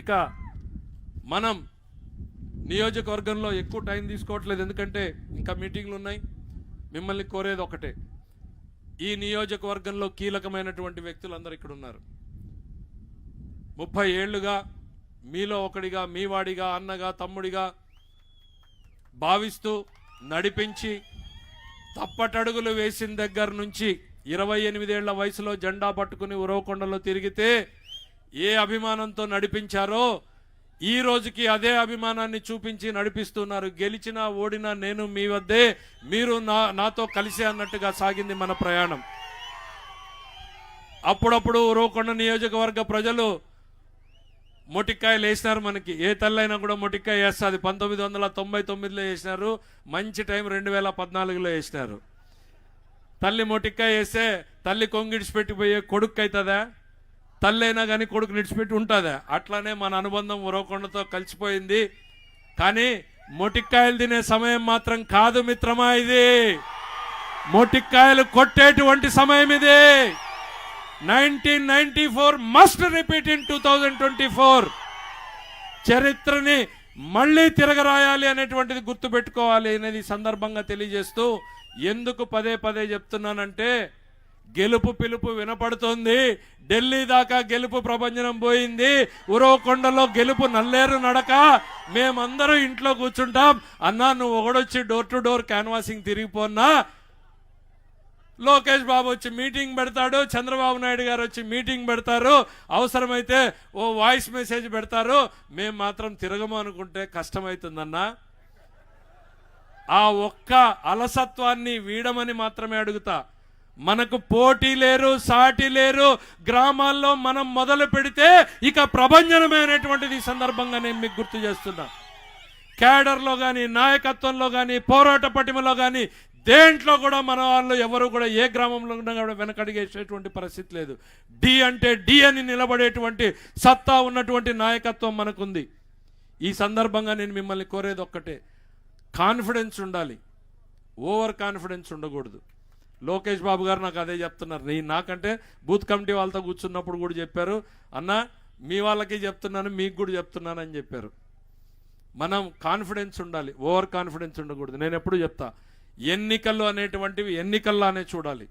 ఇక మనం నియోజకవర్గంలో ఎక్కువ టైం తీసుకోవట్లేదు. ఎందుకంటే ఇంకా మీటింగ్లు ఉన్నాయి. మిమ్మల్ని కోరేది ఒకటే. ఈ నియోజకవర్గంలో కీలకమైనటువంటి వ్యక్తులు అందరు ఇక్కడ ఉన్నారు. ముప్పై ఏళ్ళుగా మీలో ఒకడిగా మీవాడిగా అన్నగా తమ్ముడిగా భావిస్తూ నడిపించి తప్పటడుగులు వేసిన దగ్గర నుంచి ఇరవై ఎనిమిదేళ్ళ వయసులో జెండా పట్టుకుని ఉరవకొండలో తిరిగితే ఏ అభిమానంతో నడిపించారో ఈ రోజుకి అదే అభిమానాన్ని చూపించి నడిపిస్తున్నారు. గెలిచినా ఓడినా నేను మీ వద్దే మీరు నా నాతో కలిసి అన్నట్టుగా సాగింది మన ప్రయాణం. అప్పుడప్పుడు ఉరవకొండ నియోజకవర్గ ప్రజలు మొటిక్కాయలు వేసినారు మనకి. ఏ తల్లైనా కూడా మొటిక్కాయ వేస్తుంది పంతొమ్మిది వందల తొంభై తొమ్మిదిలో వేసినారు. మంచి టైం రెండు వేల పద్నాలుగులో వేసినారు. తల్లి మొటిక్కాయ వేస్తే తల్లి కొంగిడిచిపెట్టిపోయే కొడుకు అవుతుందా తల్లైనా కానీ కొడుకు నిడిచిపెట్టి ఉంటుంది. అట్లానే మన అనుబంధం ఉరవకొండతో కలిసిపోయింది. కానీ మొటిక్కాయలు తినే సమయం మాత్రం కాదు మిత్రమా ఇది. మొటిక్కాయలు కొట్టేటువంటి సమయం ఇది. Nineteen ninety four must repeat in two thousand twenty four. చరిత్రని మళ్ళీ తిరగరాయాలి అనేటువంటిది గుర్తుపెట్టుకోవాలి అనేది సందర్భంగా తెలియజేస్తూ ఎందుకు పదే పదే చెప్తున్నానంటే గెలుపు పిలుపు వినపడుతోంది. ఢిల్లీ దాకా గెలుపు ప్రభంజనం పోయింది. ఉరవకొండలో గెలుపు నల్లేరు నడక. మేమందరం ఇంట్లో కూర్చుంటాం. అన్నా నువ్వు ఒకడొచ్చి డోర్ టు డోర్ క్యాన్వాసింగ్ తిరిగిపోన్నా లోకేష్ బాబు వచ్చి మీటింగ్ పెడతాడు. చంద్రబాబు నాయుడు గారు వచ్చి మీటింగ్ పెడతారు. అవసరమైతే ఓ వాయిస్ మెసేజ్ పెడతారు. మేము మాత్రం తిరగము అనుకుంటే కష్టమవుతుందన్నా ఆ ఒక్క అలసత్వాన్ని వీడమని మాత్రమే అడుగుతా. మనకు పోటీ లేరు సాటి లేరు. గ్రామాల్లో మనం మొదలు పెడితే ఇక ప్రభంజనమైనటువంటిది ఈ సందర్భంగా నేను మీకు గుర్తు చేస్తున్నా. క్యాడర్లో కానీ నాయకత్వంలో కానీ పోరాట పటిమలో కానీ దేంట్లో కూడా మన వాళ్ళు ఎవరు కూడా ఏ గ్రామంలో కూడా వెనకడిగేసేటువంటి పరిస్థితి లేదు. డి అంటే డి అని నిలబడేటువంటి సత్తా ఉన్నటువంటి నాయకత్వం మనకుంది. ఈ సందర్భంగా నేను మిమ్మల్ని కోరేది ఒక్కటే. కాన్ఫిడెన్స్ ఉండాలి. ఓవర్ కాన్ఫిడెన్స్ ఉండకూడదు. లోకేష్ బాబు గారు నాకు అదే చెప్తున్నారు. నేను నాకంటే బూత్ కమిటీ వాళ్ళతో కూర్చున్నప్పుడు కూడా చెప్పారు అన్న మీ వాళ్ళకి చెప్తున్నాను మీకు కూడా చెప్తున్నాను అని చెప్పారు. మనం కాన్ఫిడెన్స్ ఉండాలి ఓవర్ కాన్ఫిడెన్స్ ఉండకూడదు. నేను ఎప్పుడు చెప్తా ఎన్నికలు అనేటువంటివి ఎన్నికల్లానే చూడాలి.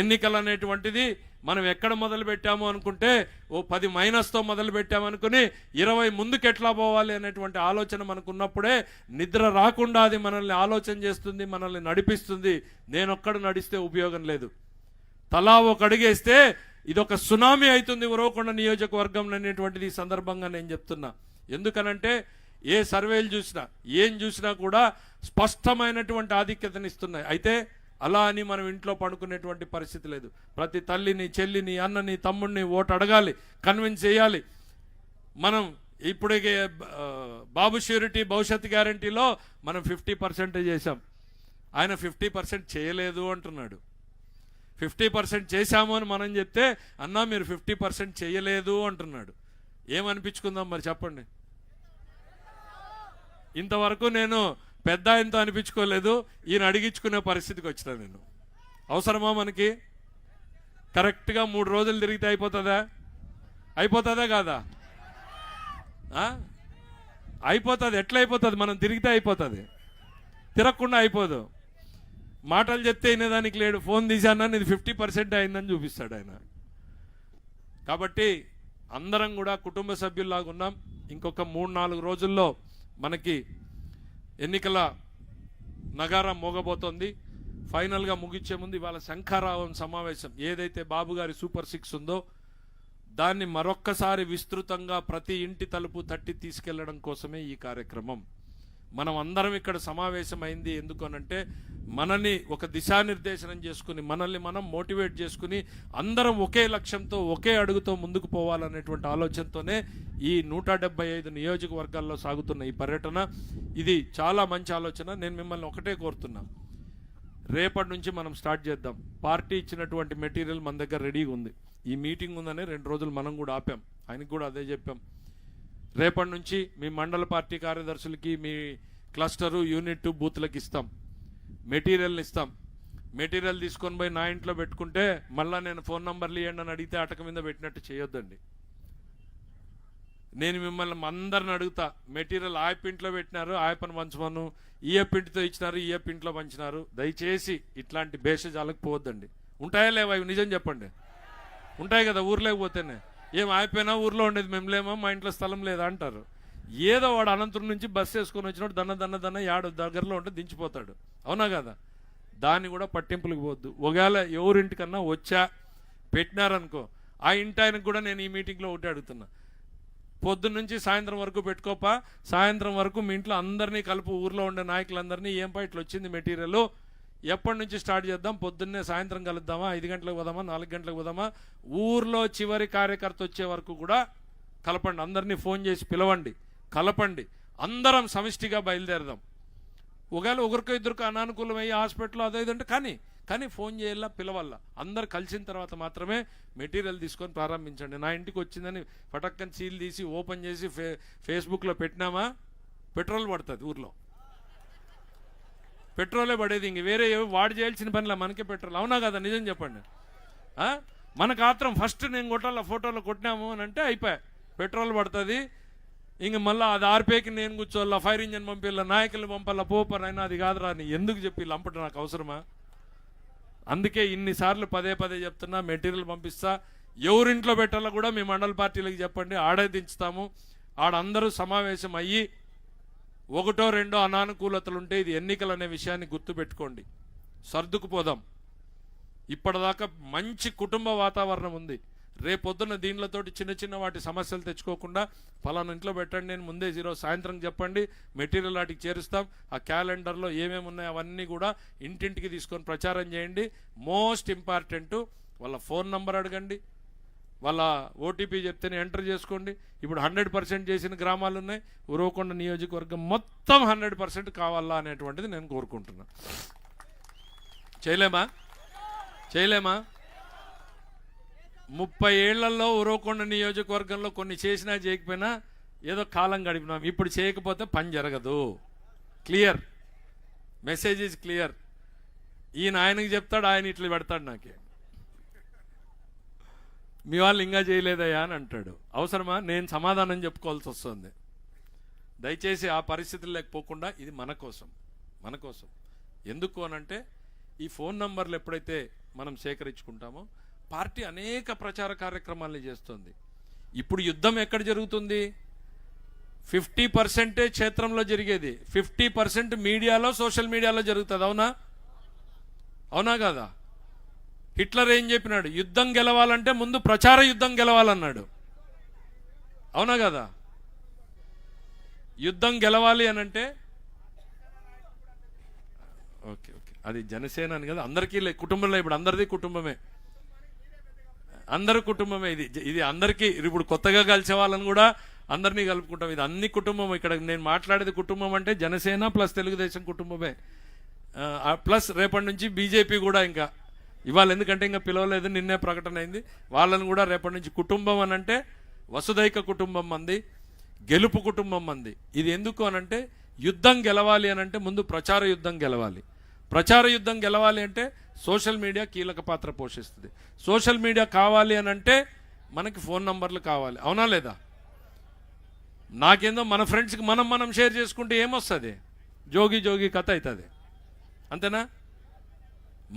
ఎన్నికలు అనేటువంటిది మనం ఎక్కడ మొదలు పెట్టాము అనుకుంటే ఓ పది మైనస్తో మొదలు పెట్టామనుకుని ఇరవై ముందుకు ఎట్లా పోవాలి అనేటువంటి ఆలోచన మనకున్నప్పుడే నిద్ర రాకుండా అది మనల్ని ఆలోచన చేస్తుంది మనల్ని నడిపిస్తుంది. నేనొక్కడు నడిస్తే ఉపయోగం లేదు. తలా ఒక అడుగేస్తే ఇదొక సునామీ అవుతుంది ఉరవకొండ నియోజకవర్గం అనేటువంటిది ఈ సందర్భంగా నేను చెప్తున్నా. ఎందుకనంటే ఏ సర్వేలు చూసినా ఏం చూసినా కూడా స్పష్టమైనటువంటి ఆధిక్యతనిస్తున్నాయి. అయితే అలా అని మనం ఇంట్లో పడుకునేటువంటి పరిస్థితి లేదు. ప్రతి తల్లిని చెల్లిని అన్నని తమ్ముడిని ఓటు అడగాలి కన్విన్స్ చేయాలి. మనం ఇప్పుడే బాబు ష్యూరిటీ భవిష్యత్ గ్యారంటీలో మనం ఫిఫ్టీ పర్సెంట్ చేసాం ఆయన ఫిఫ్టీ పర్సెంట్ చేయలేదు అంటున్నాడు. ఫిఫ్టీ పర్సెంట్ చేశాము అని మనం చెప్తే అన్నా మీరు ఫిఫ్టీ పర్సెంట్ చేయలేదు అంటున్నాడు. ఏమనిపించుకుందాం మరి చెప్పండి. ఇంతవరకు నేను పెద్ద ఆయనతో అనిపించుకోలేదు. ఈయన అడిగించుకునే పరిస్థితికి వచ్చిన నేను. అవసరమా మనకి? కరెక్ట్గా మూడు రోజులు తిరిగితే అయిపోతుందా? అయిపోతుందా కాదా? అయిపోతుంది. ఎట్లా అయిపోతుంది? మనం తిరిగితే అయిపోతుంది. తిరగకుండా అయిపోదు. మాటలు చెప్తే వినేదానికి లేడు. ఫోన్ తీసానా ఇది ఫిఫ్టీ పర్సెంట్ అయిందని చూపిస్తాడు ఆయన. కాబట్టి అందరం కూడా కుటుంబ సభ్యుల్లాగా ఉన్నాం. ఇంకొక మూడు నాలుగు రోజుల్లో మనకి ఎన్నికల నగారం మోగబోతోంది. ఫైనల్గా ముగించే ముందు ఇవాళ శంఖారావం సమావేశం. ఏదైతే బాబు గారి సూపర్ సిక్స్ ఉందో దాన్ని మరొక్కసారి విస్తృతంగా ప్రతి ఇంటి తలుపు తట్టి తీసుకెళ్ళడం కోసమే ఈ కార్యక్రమం. మనం అందరం ఇక్కడ సమావేశమైంది. ఎందుకనంటే మనని ఒక దిశానిర్దేశనం చేసుకుని మనల్ని మనం మోటివేట్ చేసుకుని అందరం ఒకే లక్ష్యంతో ఒకే అడుగుతో ముందుకు పోవాలనేటువంటి ఆలోచనతోనే ఈ నూట డెబ్బై ఐదు నియోజకవర్గాల్లో సాగుతున్న ఈ పర్యటన. ఇది చాలా మంచి ఆలోచన. నేను మిమ్మల్ని ఒకటే కోరుతున్నా. రేపటి నుంచి మనం స్టార్ట్ చేద్దాం. పార్టీ ఇచ్చినటువంటి మెటీరియల్ మన దగ్గర రెడీగా ఉంది. ఈ మీటింగ్ ఉందని రెండు రోజులు మనం కూడా ఆపాం. ఆయనకి కూడా అదే చెప్పాం. రేపటి నుంచి మీ మండల పార్టీ కార్యదర్శులకి మీ క్లస్టరు యూనిట్ బూత్లకు ఇస్తాం. మెటీరియల్ ఇస్తాం. మెటీరియల్ తీసుకొని పోయి నా ఇంట్లో పెట్టుకుంటే మళ్ళీ నేను ఫోన్ నంబర్లు ఇవ్వండి అని అడిగితే అటక మీద పెట్టినట్టు చేయొద్దండి. నేను మిమ్మల్ని అందరిని అడుగుతా మెటీరియల్ ఆ పింట్లో పెట్టినారు ఆ పని పంచమను ఈ పింటితో ఇచ్చినారు ఈ పింట్లో పంచినారు. దయచేసి ఇట్లాంటి భేషజాలకు పోవద్దండి. ఉంటాయా లేవా? ఇవి నిజం చెప్పండి. ఉంటాయి కదా ఊర్లోకి పోతేనే. ఏం అయిపోయినా ఊర్లో ఉండేది మేము లేమా మా ఇంట్లో స్థలం లేదా అంటారు. ఏదో వాడు అనంతరం నుంచి బస్సు వేసుకొని వచ్చినప్పుడు దన్న దన్న దన్న యాడు దగ్గరలో ఉంటే దించిపోతాడు. అవునా కదా? దాన్ని కూడా పట్టింపులకు పోవద్దు. ఒకవేళ ఎవరింటికన్నా వచ్చా పెట్టినారనుకో ఆ ఇంటి ఆయనకు కూడా నేను ఈ మీటింగ్లో ఒకటి అడుగుతున్నా. పొద్దున్న నుంచి సాయంత్రం వరకు పెట్టుకోపా సాయంత్రం వరకు మీ ఇంట్లో అందరినీ కలుపు ఊర్లో ఉండే నాయకులందరినీ ఏం పా ఇట్లా వచ్చింది మెటీరియల్? ఎప్పటి నుంచి స్టార్ట్ చేద్దాం? పొద్దున్నే సాయంత్రం కలుద్దామా? ఐదు గంటలకు పోదామా? నాలుగు గంటలకు పోదామా? ఊర్లో చివరి కార్యకర్త వచ్చే వరకు కూడా కలపండి. అందరినీ ఫోన్ చేసి పిలవండి. కలపండి. అందరం సమిష్టిగా బయలుదేరదాం. ఒకవేళ ఒకరికో ఇద్దరికి అనానుకూలమయ్యి హాస్పిటల్లో హాస్పిటల్ అదే ఇదంటే కానీ కానీ ఫోన్ చేయాలా పిలవల్ల అందరు కలిసిన తర్వాత మాత్రమే మెటీరియల్ తీసుకొని ప్రారంభించండి. నా ఇంటికి వచ్చిందని పటక్కని సీల్ తీసి ఓపెన్ చేసి ఫే ఫేస్బుక్లో పెట్టినామా? పెట్రోల్ పడుతుంది ఊర్లో. పెట్రోలే పడేది ఇంక. వేరే ఏవో వాడు చేయాల్సిన పనిలా మనకే పెట్రోల్. అవునా కదా? నిజం చెప్పండి. మనకు ఆత్రం ఫస్ట్ నేను కొట్టాల ఫోటోలో కొట్టినాము అని అంటే అయిపోయా. పెట్రోల్ పడుతుంది. ఇంక మళ్ళీ అది ఆర్పేకి నేను కూర్చోవాలా ఫైర్ ఇంజన్ పంపిల్లా నాయకులు పంపాలా పోపర్ అయినా అది కాదురా అని ఎందుకు చెప్పి లంపట నాకు అవసరమా? అందుకే ఇన్నిసార్లు పదే పదే చెప్తున్నా మెటీరియల్ పంపిస్తా. ఎవరింట్లో పెట్టాలో కూడా మీ మండల పార్టీలకు చెప్పండి. ఆడే దించుతాము. ఆడందరూ సమావేశం అయ్యి ఒకటో రెండో అనానుకూలతలు ఉంటే ఇది ఎన్నికలు అనే విషయాన్ని గుర్తుపెట్టుకోండి. సర్దుకుపోదాం. ఇప్పటిదాకా మంచి కుటుంబ వాతావరణం ఉంది. రేపొద్దున దీనిలతోటి చిన్న చిన్న వాటి సమస్యలు తెచ్చుకోకుండా ఫలానా ఇంట్లో పెట్టండి నేను ముందే జీరో సాయంత్రం చెప్పండి మెటీరియల్ వాటికి చేరుస్తాం ఆ క్యాలెండర్లో ఏమేమి ఉన్నాయో అవన్నీ కూడా ఇంటింటికి తీసుకొని ప్రచారం చేయండి. మోస్ట్ ఇంపార్టెంట్ వాళ్ళ ఫోన్ నంబర్ అడగండి వాళ్ళ ఓటీపీ చెప్తేనే ఎంటర్ చేసుకోండి. ఇప్పుడు హండ్రెడ్ పర్సెంట్ చేసిన గ్రామాలు ఉన్నాయి. ఉరవకొండ నియోజకవర్గం మొత్తం హండ్రెడ్ పర్సెంట్ కావాలా అనేటువంటిది నేను కోరుకుంటున్నా. చేయలేమా? చేయలేమా? ముప్పై ఏళ్ళలో ఉరవకొండ నియోజకవర్గంలో కొన్ని చేసినా చేయకపోయినా ఏదో కాలం గడిపినాం. ఇప్పుడు చేయకపోతే పని జరగదు. క్లియర్. Message is clear. ఈయన ఆయనకి చెప్తాడు ఆయన ఇట్లా పెడతాడు నాకే. మీ వాళ్ళు ఇంకా చేయలేదయ్యా అని అంటాడు. అవసరమా? నేను సమాధానం చెప్పుకోవాల్సి వస్తుంది. దయచేసి ఆ పరిస్థితులు లేకపోకుండా ఇది మన కోసం. మన కోసం. ఎందుకు అనంటే ఈ ఫోన్ నంబర్లు ఎప్పుడైతే మనం సేకరించుకుంటామో పార్టీ అనేక ప్రచార కార్యక్రమాలను చేస్తుంది. ఇప్పుడు యుద్ధం ఎక్కడ జరుగుతుంది? ఫిఫ్టీ పర్సెంటే క్షేత్రంలో జరిగేది. ఫిఫ్టీ పర్సెంట్ మీడియాలో సోషల్ మీడియాలో జరుగుతుంది. అవునా? అవునా కదా? హిట్లర్ ఏం చెప్పినాడు? యుద్ధం గెలవాలంటే ముందు ప్రచార యుద్ధం గెలవాలన్నాడు. అవునా కదా? యుద్ధం గెలవాలి అని అంటే ఓకే ఓకే. అది జనసేన అని కదా. అందరికీ కుటుంబంలో ఇప్పుడు అందరిది కుటుంబమే. అందరి కుటుంబమే. ఇది ఇది అందరికీ ఇప్పుడు కొత్తగా కలిసే వాళ్ళని కూడా అందరినీ కలుపుకుంటాం. ఇది అన్ని కుటుంబం. ఇక్కడ నేను మాట్లాడేది కుటుంబం అంటే జనసేన ప్లస్ తెలుగుదేశం కుటుంబమే. ప్లస్ రేపటి నుంచి బీజేపీ కూడా ఇంకా. ఇవాళ ఎందుకంటే ఇంకా పిలవలేదు నిన్నే ప్రకటన అయింది. వాళ్ళని కూడా రేపటి నుంచి కుటుంబం అనంటే వసుదైక కుటుంబం మంది గెలుపు కుటుంబం మంది. ఇది ఎందుకు అనంటే యుద్ధం గెలవాలి అనంటే ముందు ప్రచార యుద్ధం గెలవాలి. ప్రచార యుద్ధం గెలవాలి అంటే సోషల్ మీడియా కీలక పాత్ర పోషిస్తుంది. సోషల్ మీడియా కావాలి అనంటే మనకి ఫోన్ నంబర్లు కావాలి. అవునా లేదా? నాకేందో మన ఫ్రెండ్స్కి మనం మనం షేర్ చేసుకుంటే ఏమొస్తుంది? జోగి జోగి కథ అవుతుంది. అంతేనా?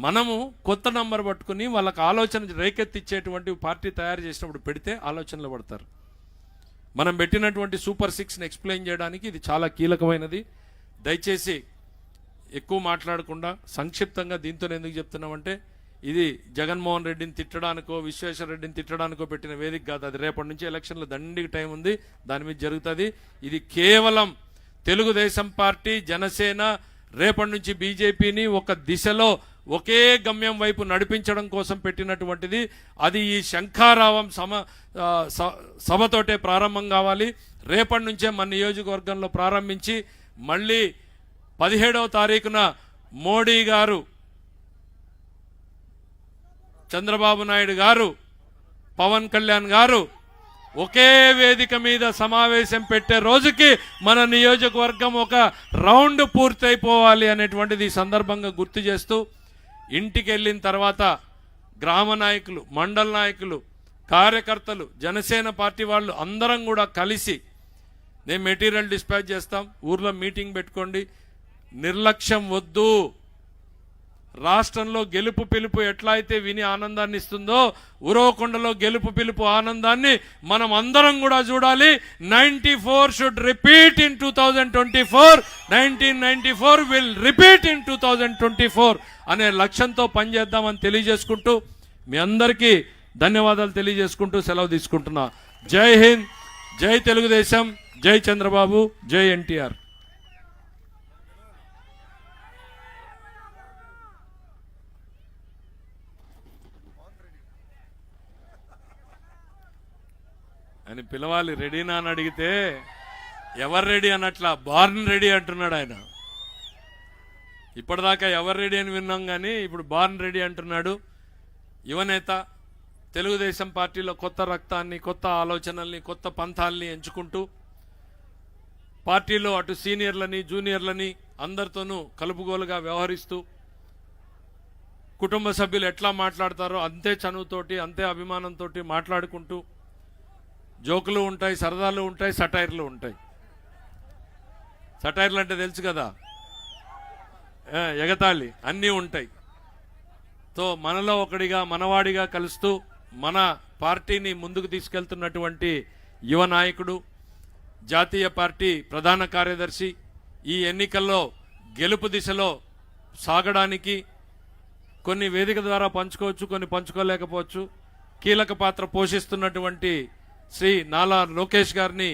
మనము కొత్త నంబర్ పట్టుకుని వాళ్ళకి ఆలోచన రేకెత్తిచ్చేటువంటి పార్టీ తయారు చేసినప్పుడు పెడితే ఆలోచనలు పడతారు. మనం పెట్టినటువంటి సూపర్ సిక్స్ని ఎక్స్ప్లెయిన్ చేయడానికి ఇది చాలా కీలకమైనది. దయచేసి ఎక్కువ మాట్లాడకుండా సంక్షిప్తంగా దీంతో ఎందుకు చెప్తున్నామంటే ఇది జగన్మోహన్ రెడ్డిని తిట్టడానికో విశ్వేశ్వర రెడ్డిని తిట్టడానికో పెట్టిన వేదిక కాదు. అది రేపటి నుంచి ఎలక్షన్లు దండికి టైం ఉంది. దాని మీద జరుగుతుంది. ఇది కేవలం తెలుగుదేశం పార్టీ జనసేన రేపటి నుంచి బీజేపీని ఒక దిశలో ఒకే గమ్యం వైపు నడిపించడం కోసం పెట్టినటువంటిది అది ఈ శంఖారావం సమ సభతోటే ప్రారంభం కావాలి. రేపటి నుంచే మన నియోజకవర్గంలో ప్రారంభించి మళ్ళీ పదిహేడవ తారీఖున మోడీ గారు చంద్రబాబు నాయుడు గారు పవన్ కళ్యాణ్ గారు ఒకే వేదిక మీద సమావేశం పెట్టే రోజుకి మన నియోజకవర్గం ఒక రౌండ్ పూర్తయిపోవాలి అనేటువంటిది ఈ సందర్భంగా గుర్తు చేస్తూ ఇంటికి వెళ్ళిన తర్వాత గ్రామ నాయకులు మండల నాయకులు కార్యకర్తలు జనసేన పార్టీ వాళ్ళు అందరం కూడా కలిసి నేను మెటీరియల్ డిస్పాచ్ చేస్తాం. ఊర్లో మీటింగ్ పెట్టుకోండి. నిర్లక్ష్యం వద్దు. రాష్ట్రంలో గెలుపు పిలుపు ఎట్లా అయితే విని ఆనందాన్ని ఇస్తుందో ఉరవకొండలో గెలుపు పిలుపు ఆనందాన్ని మనం అందరం కూడా చూడాలి. Ninety four should repeat in two thousand twenty four nineteen ninety four will repeat in two thousand twenty four అనే లక్ష్యంతో పనిచేద్దామని తెలియజేసుకుంటూ మీ అందరికీ ధన్యవాదాలు తెలియజేసుకుంటూ సెలవు తీసుకుంటున్నా. జై హింద్ జై తెలుగుదేశం జై చంద్రబాబు జై ఎన్టీఆర్. అని పిలవాలి రెడీనా అని అడిగితే ఎవరు రెడీ అన్నట్లా బార్న్ రెడీ అంటున్నాడు ఆయన. ఇప్పటిదాకా ఎవరు రెడీ అని విన్నాం కానీ ఇప్పుడు బార్న్ రెడీ అంటున్నాడు. యువనేత తెలుగుదేశం పార్టీలో కొత్త రక్తాన్ని కొత్త ఆలోచనల్ని కొత్త పంథాల్ని ఎంచుకుంటూ పార్టీలో అటు సీనియర్లని జూనియర్లని అందరితోనూ కలుపుగోలుగా వ్యవహరిస్తూ కుటుంబ సభ్యులు ఎట్లా మాట్లాడతారో అంతే చనువుతోటి అంతే అభిమానంతో మాట్లాడుకుంటూ జోకులు ఉంటాయి సరదాలు ఉంటాయి సటైర్లు ఉంటాయి. సటైర్లు అంటే తెలుసు కదా? ఎగతాళి అన్నీ ఉంటాయి. తో మనలో ఒకడిగా మనవాడిగా కలుస్తూ మన పార్టీని ముందుకు తీసుకెళ్తున్నటువంటి యువ నాయకుడు జాతీయ పార్టీ ప్రధాన కార్యదర్శి ఈ ఎన్నికల్లో గెలుపు దిశలో సాగడానికి కొన్ని వేదిక ద్వారా పంచుకోవచ్చు కొన్ని పంచుకోలేకపోవచ్చు. కీలక పాత్ర పోషిస్తున్నటువంటి శ్రీ నాలా లోకేష్ గారిని